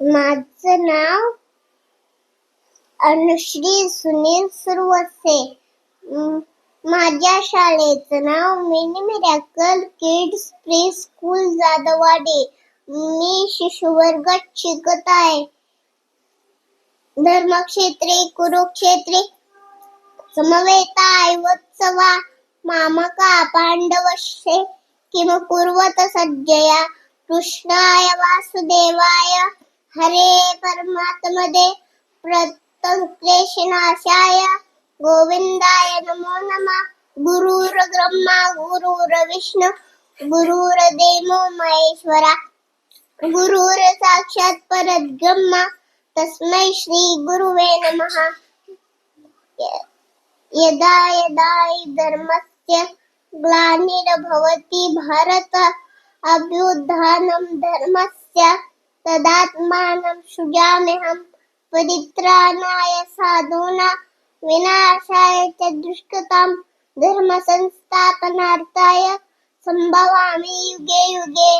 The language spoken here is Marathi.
माझं नाव अनुश्री सुनील सुरवसे. माझ्या शाळेचं नाव mini miracle kids preschool Jadhavwadi. मी शिशुवर्गात शिकत आहे. धर्मक्षेत्रे कुरुक्षेत्रे समवेता ऐवत्सवा मामका पांडवशे किम कुर्वत सज्जया कृष्णाय वासुदेवाय हरे परमात्मदे प्रतक्लेशनाशाय गोविंदाय नमो नमः। गुरुर ब्रह्मा गुरुर विष्णू गुरुर देवो महेश्वरा। गुरुर साक्षात परब्रह्म तस्मै श्री गुरुवे नमः। यदा यदा धर्मस्य ग्लानिर्भवति भारत अभ्युत्थानं धर्मस्य तदात्मानं सृजाम्यहं परित्राणाय साधूना विनाशाय च दुष्कृतां धर्मसंस्थापनार्थाय सम्भवामि युगे युगे।